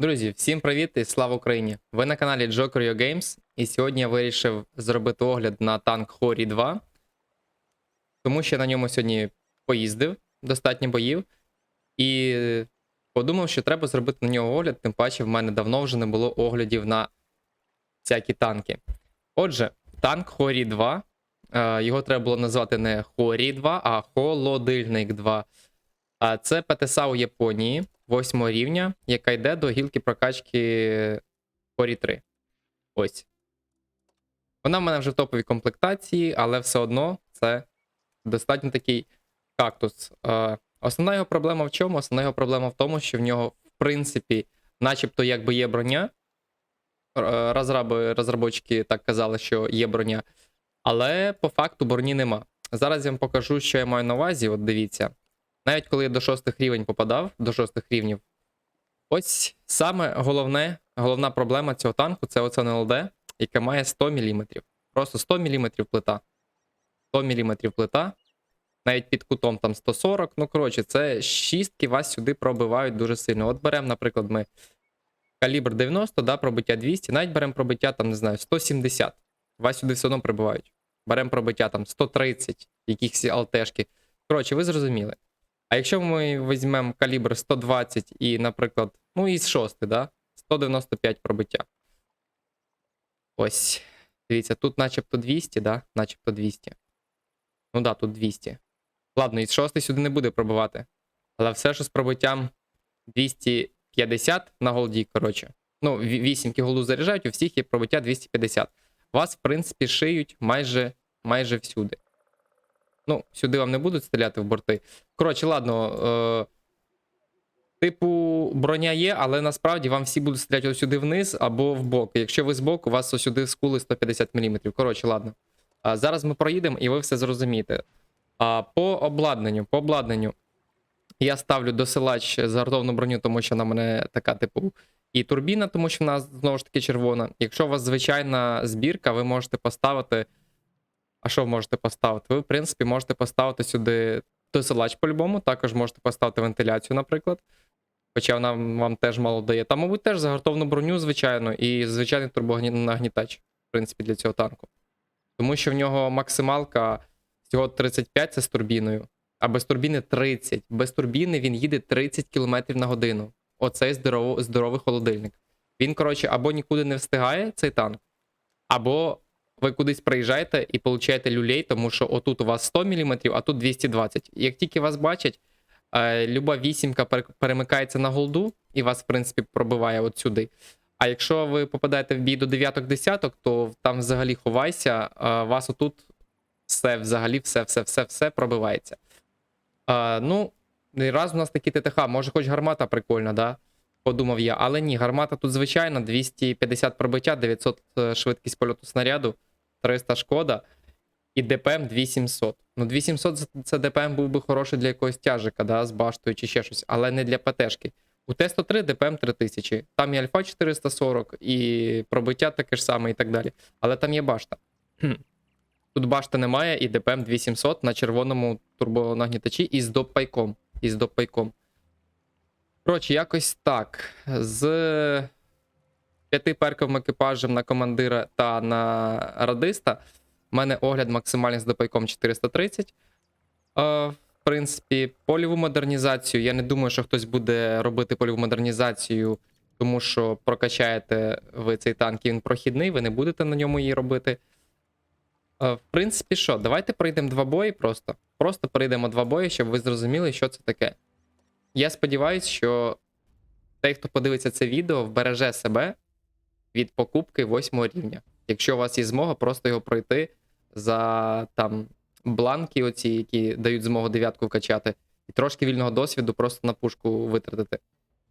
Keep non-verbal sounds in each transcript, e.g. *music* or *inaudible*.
Друзі, всім привіт і слава Україні! Ви на каналі Joker Yo Games, і сьогодні я вирішив зробити огляд на танк Хорі 2, тому що я на ньому сьогодні поїздив достатньо боїв, і подумав, що треба зробити на нього огляд, тим паче в мене давно вже не було оглядів на всякі танки. Отже, танк Хорі 2. е, Його треба було назвати не Хорі 2, а Холодильник 2. А це ПТСА у Японії 8 рівня, яка йде до гілки прокачки Хорі 3. Ось. Вона в мене вже в топовій комплектації, але все одно це достатньо такий кактус. Основна його проблема в чому? Основна його проблема в тому, що в нього, в принципі, начебто якби є броня. Е, Розраби, розробочки так казали, що є броня. Але по факту броні нема. Зараз я вам покажу, що я маю на увазі. От дивіться. Навіть коли я до шостих рівень попадав, до шостих рівнів, ось саме головне, головна проблема цього танку це оце НЛД, яке має 100 мм. Просто 100 мм плита. 100 мм плита. Навіть під кутом там 140. Ну, коротше, це шістки вас сюди пробивають дуже сильно. От беремо, наприклад, ми калібр 90, да, пробиття 200, навіть беремо пробиття, там, не знаю, 170. Вас сюди все одно прибивають. Беремо пробиття там 130, якісь алтешки. Коротше, ви зрозуміли. А якщо ми візьмемо калібр 120 і, наприклад, ну і з 6, да? 195 пробиття. Ось. Дивіться, тут начебто 200, да? Начебто 200. Ну да, тут 200. Ладно, із 6 сюди не буде пробивати. Але все, що з пробиттям 250 на голді, коротше. Ну, 8 голду заряджають, у всіх є пробиття 250. Вас, в принципі, шиють майже, майже всюди. Ну, сюди вам не будуть стріляти в борти. Коротше, ладно. Е, типу, броня є, але насправді вам всі будуть стріляти сюди вниз або в бок. Якщо ви збоку, у вас сюди скули 150 мм. Коротше, ладно. А, зараз ми проїдемо і ви все зрозумієте. А, по обладнанню, по обладнанню. Я ставлю досилач загартовану броню, тому що в мене така, типу, і турбіна, тому що вона знову ж таки червона. Якщо у вас звичайна збірка, ви можете поставити. А що ви можете поставити? Ви, в принципі, можете поставити сюди досилач по-любому, також можете поставити вентиляцію, наприклад. Хоча вона вам теж мало дає. Там, мабуть, теж загартовну броню, звичайно, і звичайний турбонагнітач, в принципі, для цього танку. Тому що в нього максималка всього 35 це з турбіною, а без турбіни 30. Без турбіни він їде 30 км на годину. Оцей здоровий, здоровий холодильник. Він, коротше, або нікуди не встигає цей танк, або ви кудись приїжджаєте і получаєте люлей, тому що отут у вас 100 мм, а тут 220. Як тільки вас бачать, люба вісімка перемикається на голду і вас, в принципі, пробиває от сюди. А якщо ви попадаєте в бій до дев'яток десяток, то там взагалі ховайся, вас отут все взагалі, все, все, все, все пробивається. Ну, і раз у нас такі ТТХ, може, хоч гармата прикольна, да? Подумав я, але ні, гармата тут звичайна, 250 пробиття, 900 е, швидкість польоту снаряду, 300 шкода і ДПМ 2700. Ну, 2700 це- ДПМ був би хороший для якогось тяжика, да, з баштою чи ще щось, але не для ПТшки. У Т-103 ДПМ 3000, там і Альфа 440, і пробиття таке ж саме, і так далі. Але там є башта. Тут башти немає, і ДПМ 2700 на червоному турбонагнітачі із допайком. Із допайком. Коротше, якось так. З п'ятиперковим екіпажем на командира та на радиста. У мене огляд максимальний з допайком 430. Е, в принципі, польову модернізацію. Я не думаю, що хтось буде робити польову модернізацію, тому що прокачаєте ви цей танк, і він прохідний, ви не будете на ньому її робити. Е, в принципі, що, давайте пройдемо два бої просто. Просто пройдемо два бої, щоб ви зрозуміли, що це таке. Я сподіваюся, що той, хто подивиться це відео, вбереже себе від покупки восьмого рівня. Якщо у вас є змога, просто його пройти за там бланки, оці, які дають змогу дев'ятку вкачати, і трошки вільного досвіду просто на пушку витратити.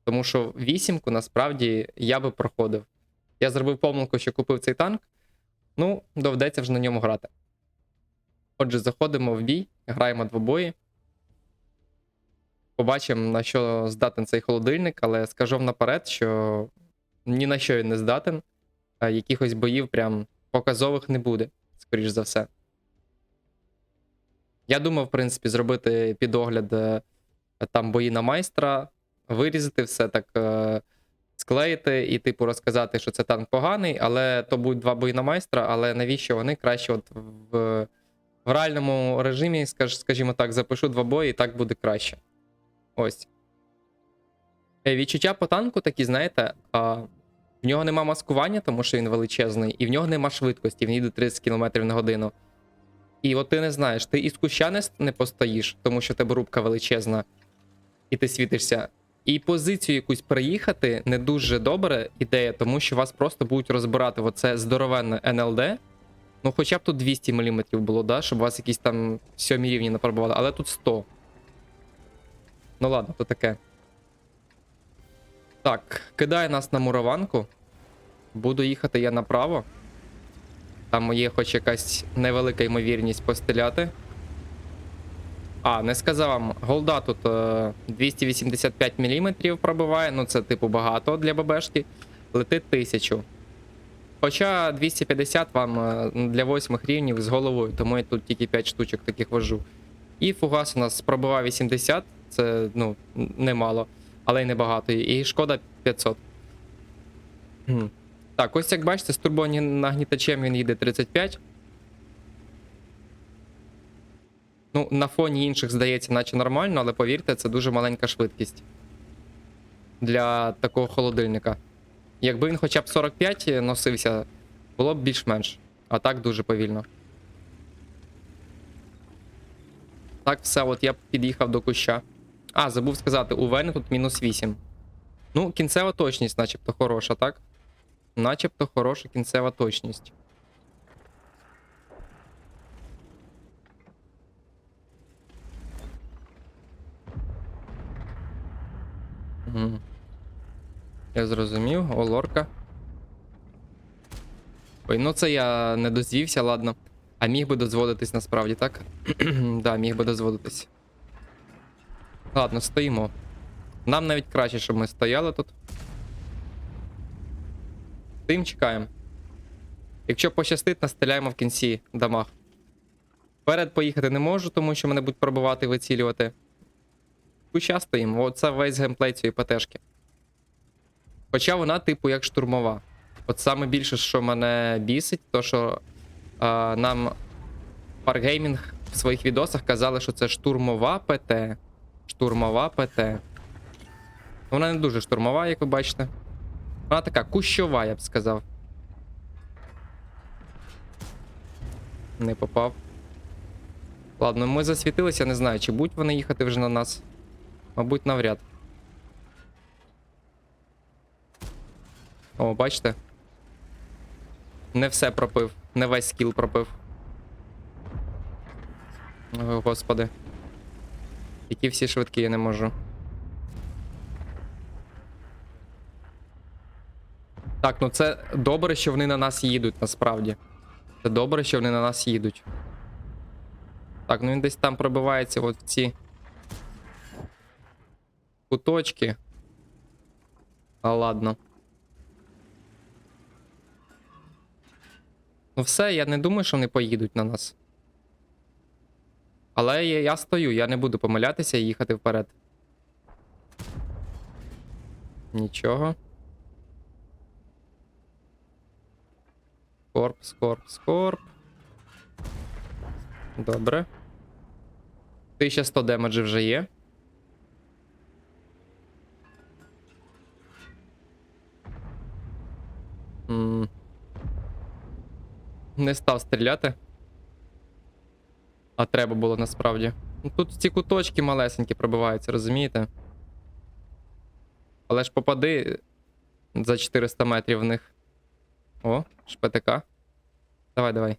Тому що вісімку насправді я би проходив. Я зробив помилку, що купив цей танк. Ну, доведеться вже на ньому грати. Отже, заходимо в бій, граємо двобої. Побачимо, на що здатен цей холодильник, але скажу наперед, що ні на що він не здатен. А Якихось боїв прям показових не буде, скоріш за все. Я думав, в принципі, зробити підогляд е, там бої на майстра, вирізати все так е, склеїти і, типу, розказати, що це танк поганий, але то будуть два бої на майстра, але навіщо вони краще от в, в реальному режимі, скаж, скажімо так, запишу два бої, і так буде краще. Ось. Е, Відчуття по танку такі, знаєте, в нього нема маскування, тому що він величезний, і в нього нема швидкості, він їде 30 км на годину. І от ти не знаєш, ти із куща не, не постоїш, тому що тебе рубка величезна, і ти світишся. І позицію якусь приїхати не дуже добра ідея, тому що вас просто будуть розбирати оце здоровенне НЛД. Ну, хоча б тут 200 мм було, да, щоб вас якісь там сьомі рівні не пробували, але тут 100. Ну ладно, то таке. Так, кидає нас на мураванку. Буду їхати я направо. Там є хоч якась невелика ймовірність постріляти. А, не сказав вам, голда тут е, 285 мм пробиває, ну це типу багато для ББшки. Летить 1000. Хоча 250 вам е, для 8 рівнів з головою, тому я тут тільки 5 штучок таких вожу. І фугас у нас пробиває 80, це ну, немало, але й небагато. І шкода 500. Хм. Так, ось як бачите, з турбонагнітачем він їде 35. Ну, на фоні інших здається, наче нормально, але повірте, це дуже маленька швидкість для такого холодильника. Якби він хоча б 45 носився, було б більш-менш. А так дуже повільно. Так, все, от я під'їхав до куща. А, забув сказати, у Вені тут мінус 8. Ну, кінцева точність, начебто, хороша, так? Начебто хороша кінцева точність. Я зрозумів, о, лорка. Ой, ну це я не дозвівся, ладно. А міг би дозволитись насправді, так? *clears throat* да, міг би дозволитись. Ладно, стоїмо. Нам навіть краще, щоб ми стояли тут. Стоїм, чекаємо. Якщо пощастить, настріляємо в кінці дамаг. Вперед поїхати не можу, тому що мене будуть пробивати і вицілювати. Куча стоїмо. Оце весь геймплей цієї ПТшки. Хоча вона, типу, як штурмова. От саме більше, що мене бісить, то що а, нам Wargaming в своїх відосах казали, що це штурмова ПТ. Штурмова ПТ. Вона не дуже штурмова, як ви бачите. Вона така кущова, я б сказав. Не попав. Ладно, ми засвітилися, не знаю, чи будуть вони їхати вже на нас. Мабуть, навряд. О, бачите? Не все пропив, не весь скіл пропив. О, господи. Які всі швидкі я не можу. Так, ну це добре, що вони на нас їдуть, насправді. Це добре, що вони на нас їдуть. Так, ну він десь там пробивається от в ці куточки. А ладно. Ну все, я не думаю, що вони поїдуть на нас. Але я, я стою, я не буду помилятися і їхати вперед. Нічого. Скорп, скорп, скорп. Добре. 1100 демеджів вже є. М. Не став стріляти. А треба було насправді. Ну, Тут ці куточки малесенькі пробиваються, розумієте? Але ж попади за 400 метрів в них. О, шпитика. Давай, давай.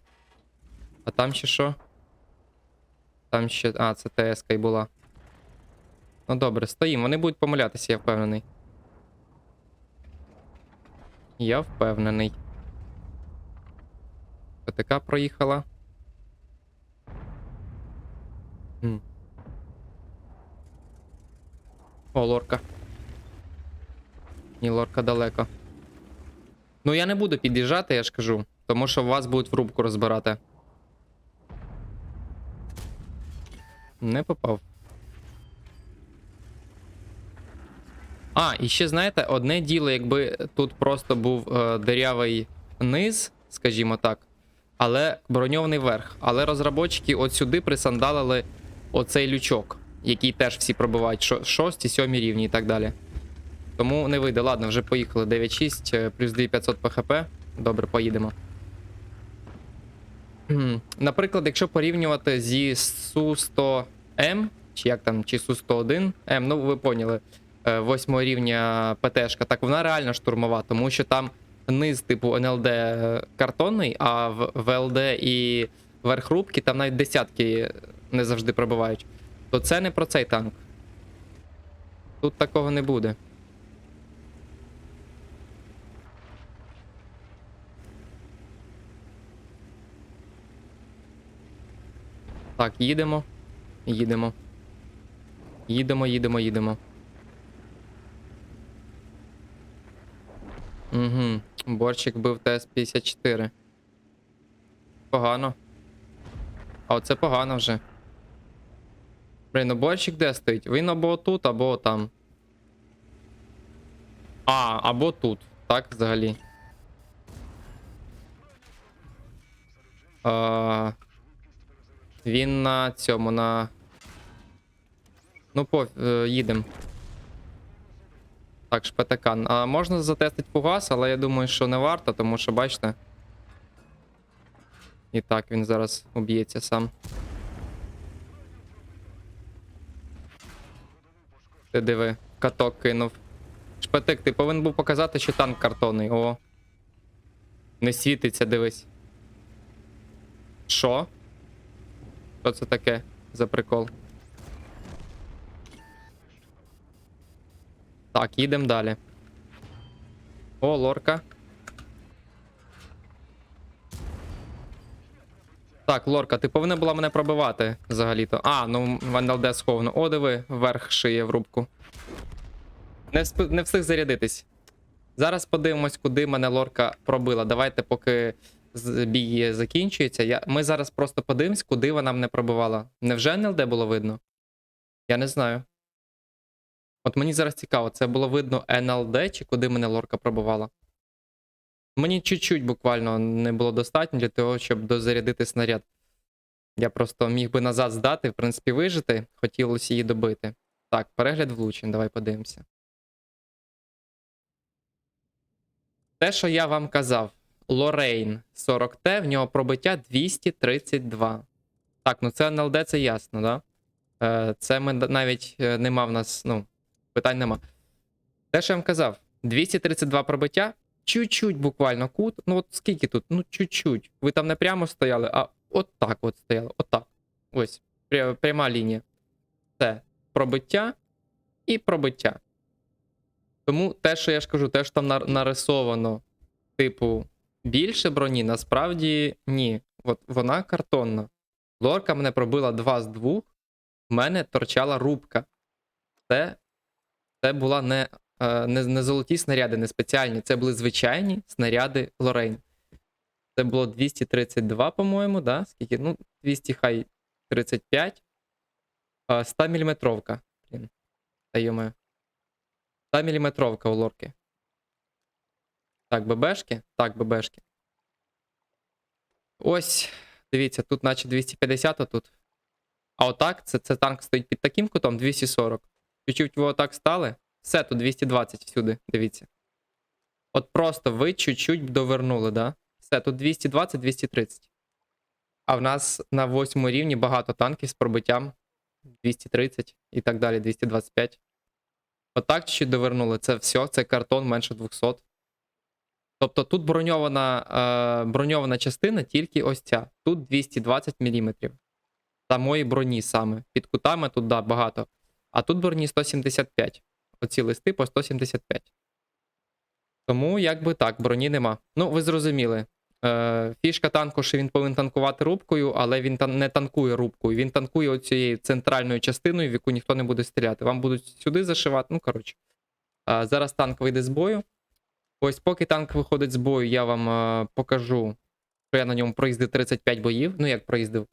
А там ще що? Там ще. А, це ТСК й була. Ну добре, стоїмо. Вони будуть помилятися, я впевнений. Я впевнений. ПТК проїхала. О, лорка. Ні, лорка далеко. Ну, я не буду під'їжджати, я ж кажу. Тому що вас будуть в рубку розбирати. Не попав. А, і ще знаєте, одне діло, якби тут просто був е, дирявий низ, скажімо так, але броньований верх. Але розробочики от сюди присандалили оцей лючок, який теж всі пробивають, шо- шості, сьомі рівні і так далі. Тому не вийде. Ладно, вже поїхали. 9.6 е, плюс 2500 ПХП. Добре, поїдемо. Наприклад, якщо порівнювати зі Су-100М, чи як там, чи Су-101М, ну ви поняли, е, восьмого рівня ПТшка, так вона реально штурмова, тому що там низ типу НЛД картонний, а в ВЛД і верх рубки там навіть десятки не завжди пробивають. То це не про цей танк. Тут такого не буде. Так, їдемо. Їдемо. Їдемо, їдемо, їдемо. Угу. Борчик бив ТС-54. Погано. А оце погано вже. Блін, ну борщик де стоїть? Він або тут, або там. А, або тут. Так, взагалі. А, він на цьому, на. Ну, по, е, їдем. Так, шпетакан. А можна затестити фугас, але я думаю, що не варто, тому що бачите. І так, він зараз уб'ється сам. Ти диви, каток кинув. Шпатик, ти повинен був показати, що танк картонний. О. Не світиться, дивись. Що? Що це таке за прикол? Так, їдемо далі. О, лорка. Так, лорка, ти повинна була мене пробивати взагалі-то. А, ну в НЛД сховано. О, диви, вверх шиє в рубку. Не, всп... не встиг зарядитись. Зараз подивимось, куди мене лорка пробила. Давайте, поки бій закінчується. Я... Ми зараз просто подивимось, куди вона мене пробивала. Невже НЛД було видно? Я не знаю. От мені зараз цікаво, це було видно НЛД чи куди мене лорка пробивала? Мені чуть-чуть буквально не було достатньо для того, щоб дозарядити снаряд. Я просто міг би назад здати, в принципі, вижити, хотілося її добити. Так, перегляд влучень, давай подивимося. Те, що я вам казав, Лорейн 40Т, в нього пробиття 232. Так, ну це НЛД, це ясно, да? Е, Це ми навіть е, нема в нас, ну, питань нема. Те, що я вам казав, 232 пробиття, чуть-чуть буквально кут. Ну, от скільки тут? Ну, чуть-чуть. Ви там не прямо стояли, а от так от стояли. Отак. Ось. пря- Пряма лінія. Це пробиття і пробиття. Тому те, що я ж кажу, те, що там нар- нарисовано, типу, більше броні, насправді ні. От вона картонна. Лорка мене пробила 2 з 2, в мене торчала рубка. Це, це була не, не, не золоті снаряди, не спеціальні. Це були звичайні снаряди Лорейн. Це було 232, по-моєму, да? Скільки? Ну, 200 хай 35. 100 мм. Блін. Та йоме. 100 мм у лорки. Так, ББшки? Так, ББшки. Ось, дивіться, тут наче 250, а тут. А отак, це, це танк стоїть під таким кутом 240. Чуть-чуть ви отак стали. Все, тут 220 всюди, дивіться. От просто ви чуть-чуть довернули, да? Все, тут 220-230. А в нас на восьмому рівні багато танків з пробиттям 230 і так далі, 225. Отак чуть довернули. Це все, це картон менше 200. Тобто тут броньована, е, броньована частина тільки ось ця. Тут 220 мм. Самої броні саме. Під кутами тут да, багато. А тут броні 175. Оці листи по 175. Тому, якби так, броні нема. Ну, ви зрозуміли. Е, фішка танку, що він повинен танкувати рубкою, але він не танкує рубкою. Він танкує оцією центральною частиною, в яку ніхто не буде стріляти. Вам будуть сюди зашивати. Ну, коротше. Е, зараз танк вийде з бою. Ось поки танк виходить з бою, я вам е, покажу, що я на ньому проїздив 35 боїв. Ну, як проїздив,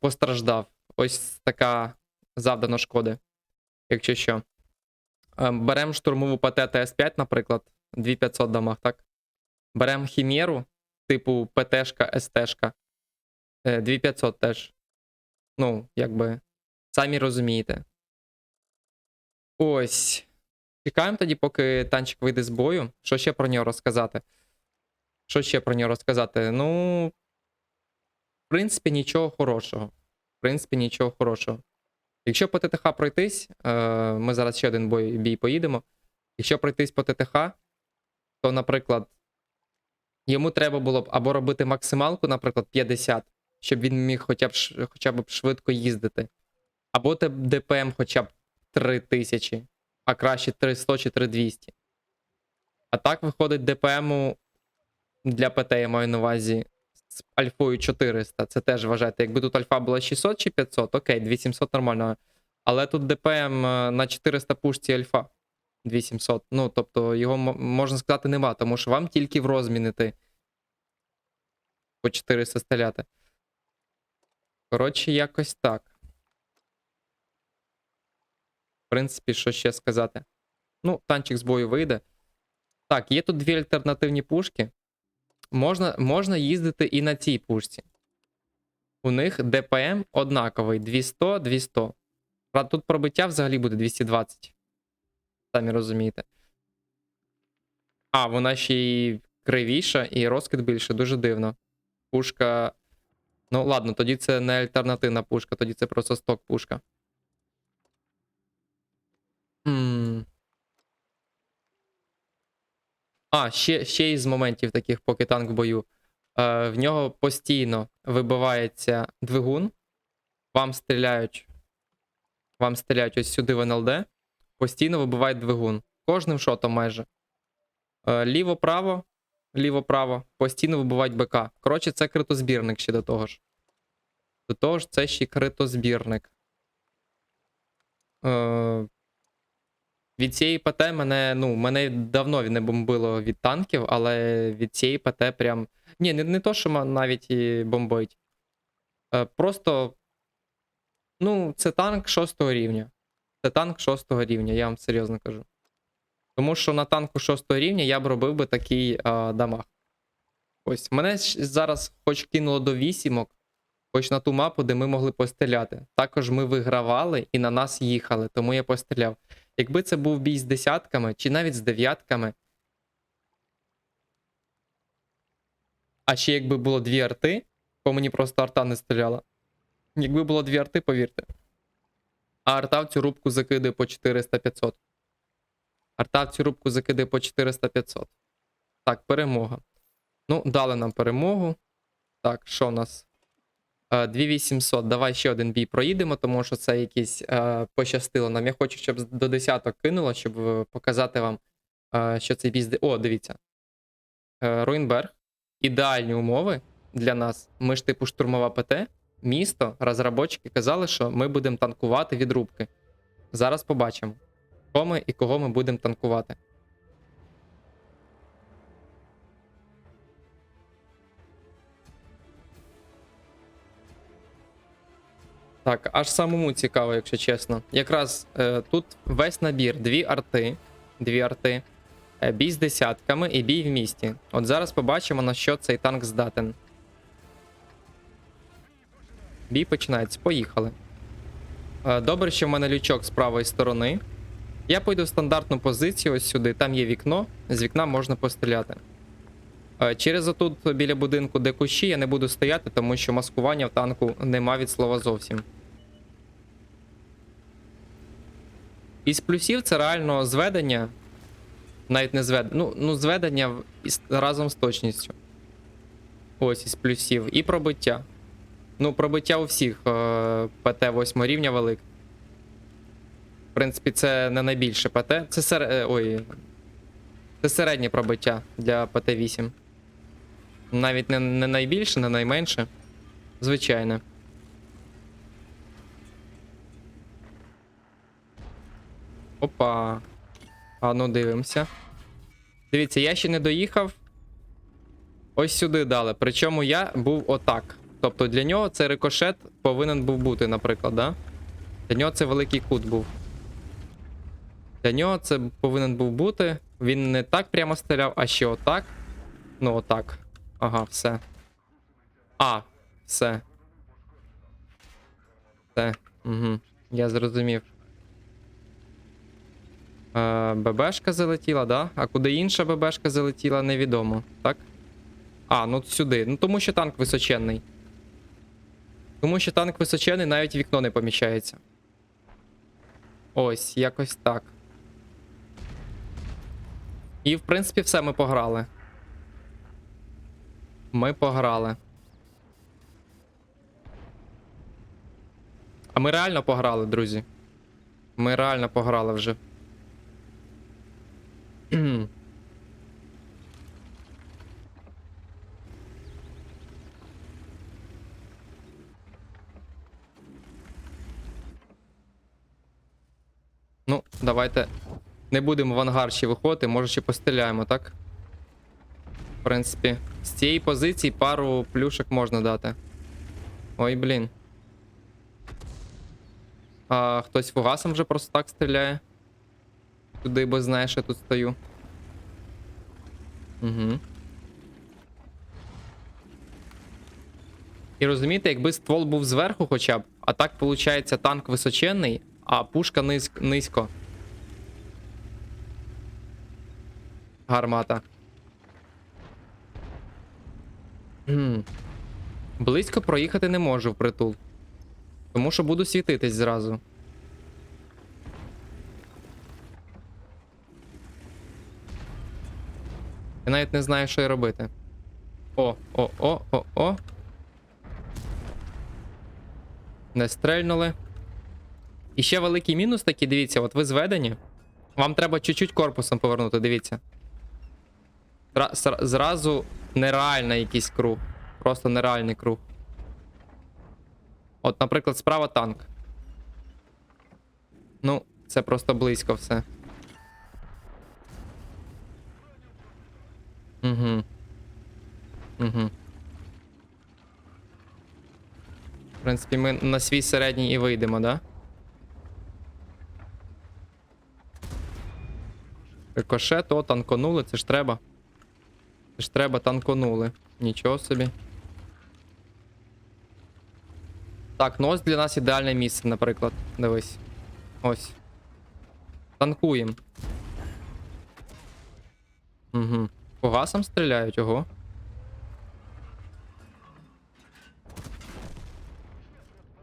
постраждав. Ось така завдано шкоди, якщо що. Беремо штурмову ПТ ТС5, наприклад, 2500 дамаг, так? Беремо хімеру, типу ПТшка, СТшка. е, 2500 теж. Ну, якби, самі розумієте. Ось. Чекаємо тоді, поки танчик вийде з бою. Що ще про нього розказати? Що ще про нього розказати? Ну, в принципі, нічого хорошого. В принципі, нічого хорошого. Якщо по ТТХ пройтись, е, ми зараз ще один бой, бій поїдемо. Якщо пройтись по ТТХ, то, наприклад, йому треба було б або робити максималку, наприклад, 50, щоб він міг хоча б, хоча б швидко їздити. Або ДПМ хоча б 3000, а краще 300 чи 3200. А так виходить ДПМу для ПТ, я маю на увазі, з альфою 400. Це теж вважайте. Якби тут альфа була 600 чи 500, окей, 2700 нормально. Але тут ДПМ е, на 400 пушці альфа 2700. Ну, тобто його можна сказати нема, тому що вам тільки в розмінити по 400 стріляти. Коротше, якось так. В принципі, що ще сказати? Ну, танчик з бою вийде. Так, є тут дві альтернативні пушки. Можна, можна їздити і на цій пушці. У них ДПМ однаковий 200, 200. Тут пробиття взагалі буде 220. Самі розумієте. А, вона ще й кривіша, і розкид більше, дуже дивно. Пушка. Ну, ладно, тоді це не альтернативна пушка, тоді це просто сток пушка. А, ще, ще із моментів таких, поки танк в бою. Е, в нього постійно вибивається двигун. Вам стріляють. Вам стріляють ось сюди в НЛД. Постійно вибивають двигун. Кожним шотом майже. Е, ліво-право, ліво-право. Постійно вибивають БК. Коротше, це критозбірник ще до того ж. До того ж, це ще критозбірник. Е, від цієї ПТ мене, ну, мене давно не бомбило від танків, але від цієї ПТ прям. Ні, не, не то, що навіть і бомбить. Е, просто. Ну, це танк шостого рівня. Це танк шостого рівня, я вам серйозно кажу. Тому що на танку шостого рівня я б робив би такий а, дамаг. Ось, мене зараз хоч кинуло до вісімок, хоч на ту мапу, де ми могли постріляти. Також ми вигравали і на нас їхали, тому я постріляв. Якби це був бій з десятками, чи навіть з дев'ятками. А ще якби було дві арти, по мені просто арта не стріляла. Якби було дві арти, повірте. А арта в цю рубку закидає по 400-500. Арта в цю рубку закидає по 400-500. Так, перемога. Ну, дали нам перемогу. Так, що у нас? Е, 2800. Давай ще один бій проїдемо, тому що це якийсь е, пощастило нам. Я хочу, щоб до десяток кинуло, щоб е, показати вам, е, що цей бій. О, дивіться. Е, Руїнберг. Ідеальні умови для нас. Ми ж типу штурмова ПТ. Місто, розробники казали, що ми будемо танкувати від рубки. Зараз побачимо, що ми і кого ми будемо танкувати. Так, аж самому цікаво, якщо чесно. Якраз е, тут весь набір: дві арти, дві арти, е, бій з десятками і бій в місті. От зараз побачимо, на що цей танк здатен. Бій починається. Поїхали. Е, Добре, що в мене лючок з правої сторони. Я пойду в стандартну позицію ось сюди. Там є вікно, з вікна можна постріляти. Е, Через отут біля будинку, де кущі, я не буду стояти, тому що маскування в танку нема від слова зовсім. Із плюсів це реально зведення. Навіть не зведення. Ну, ну зведення разом з точністю. Ось із плюсів. І пробиття. Ну, пробиття у всіх е, ПТ 8 рівня велик. В принципі, це не найбільше ПТ. Це сер... е, Ой. Це середнє пробиття для ПТ-8. Навіть не, не найбільше, не найменше. Звичайне. Опа. А ну дивимося. Дивіться, я ще не доїхав. Ось сюди дали. Причому я був отак. Тобто для нього цей рикошет повинен був бути, наприклад, да? Для нього це великий кут був. Для нього це повинен був бути. Він не так прямо стріляв, а ще отак. Ну, отак. Ага, все. А, все. Все. Угу. Я зрозумів. Е, ББшка залетіла, да? А куди інша ББшка залетіла, невідомо, так? А, ну сюди. Ну тому що танк височенний. Тому що танк височенний, навіть вікно не поміщається. Ось, якось так. І, в принципі, все ми пограли. Ми пограли. А ми реально пограли, друзі. Ми реально пограли вже. *clears throat* Ну, давайте не будемо в ангар ще виходити, може ще постріляємо, так? В принципі, з цієї позиції пару плюшок можна дати. Ой, блін. А хтось фугасом вже просто так стріляє. Туди, бо знає, що я тут стою. Угу. І розумієте, якби ствол був зверху хоча б, а так виходить танк височенний, а пушка низь- низько. Гармата. Гм. Близько проїхати не можу впритул. Тому що буду світитись зразу. Я навіть не знаю, що й робити. О, о, о, о, о. Не стрельнули. І ще великий мінус такий, дивіться, от ви зведені. Вам треба чуть-чуть корпусом повернути, дивіться. Зра- зра- Зразу нереальний якийсь круг. Просто нереальний круг. От, наприклад, справа танк. Ну, це просто близько все. Угу. Угу. В принципі, ми на свій середній і вийдемо, да? Рикошет, о, танконули, це ж треба. Це ж треба, танконули. Нічого собі. Так, ну ось для нас ідеальне місце, наприклад. Дивись. Ось. Танкуємо. Угу. По гасам стріляють, ого.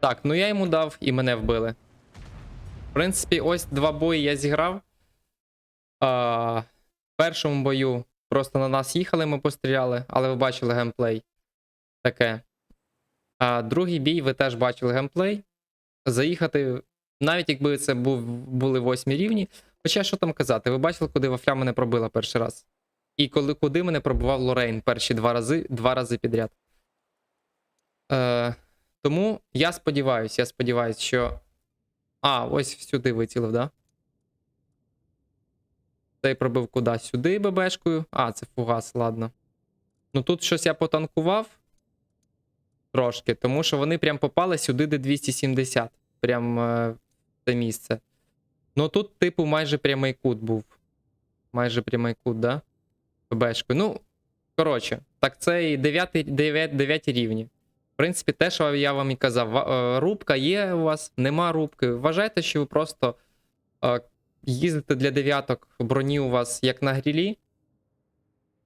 Так, ну я йому дав і мене вбили. В принципі, ось два бої я зіграв. А, в першому бою просто на нас їхали, ми постріляли, але ви бачили геймплей. Таке. А другий бій, ви теж бачили геймплей. Заїхати, навіть якби це був, були восьмі рівні. Хоча що там казати, ви бачили, куди вафля мене пробила перший раз. І коли, куди мене пробував Лорейн перші два рази, два рази підряд. Е, тому я сподіваюся, я сподіваюся, що. А, ось сюди вицілив, да? Цей пробив куди? Сюди ББшкою. А, це фугас, ладно. Ну тут щось я потанкував трошки, тому що вони прям попали сюди, де 270. Прям е, це місце. Ну тут, типу, майже прямий кут був. Майже прямий кут, да? ББшкою. Ну, коротше, так це і 9, 9, 9 рівні. В принципі, те, що я вам і казав, е, рубка є у вас, нема рубки. Вважайте, що ви просто е, їздите для дев'яток, броні у вас як на грілі,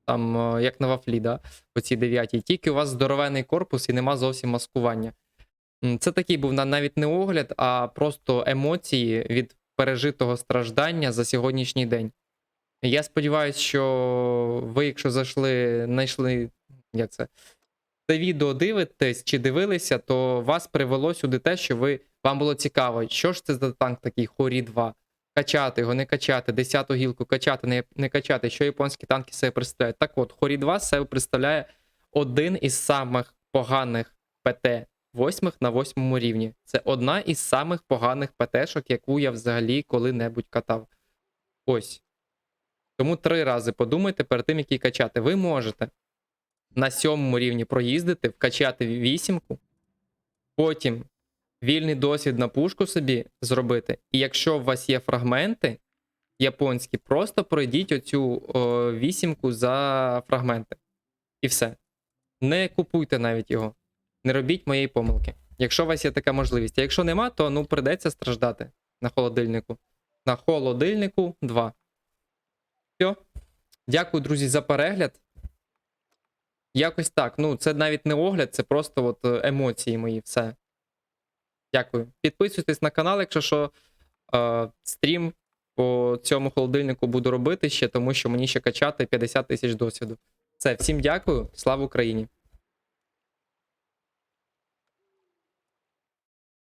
там, е, як на вафлі, да? оці дев'яті. Тільки у вас здоровений корпус і нема зовсім маскування. Це такий був навіть не огляд, а просто емоції від пережитого страждання за сьогоднішній день. Я сподіваюся, що ви, якщо зайшли, знайшли, як це, це відео дивитесь чи дивилися, то вас привело сюди те, що ви, вам було цікаво, що ж це за танк такий Хорі 2. Качати його, не качати, 10-ту гілку качати, не, не качати, що японські танки себе представляють. Так от, Хорі 2 себе представляє один із самих поганих ПТ восьмих на восьмому рівні. Це одна із самих поганих ПТшок, яку я взагалі коли-небудь катав. Ось. Тому три рази подумайте перед тим, як її качати. Ви можете на сьомому рівні проїздити, вкачати вісімку, потім вільний досвід на пушку собі зробити. І якщо у вас є фрагменти, японські, просто пройдіть оцю о, вісімку за фрагменти. І все. Не купуйте навіть його. Не робіть моєї помилки. Якщо у вас є така можливість. А якщо нема, то ну придеться страждати на холодильнику. На холодильнику 2. Все. Дякую, друзі, за перегляд. Якось так. Ну, це навіть не огляд, це просто от е, емоції мої. Все. Дякую. Підписуйтесь на канал, якщо що. Е, стрім по цьому холодильнику буду робити ще, тому що мені ще качати 50 тисяч досвіду. Все, всім дякую. Слава Україні!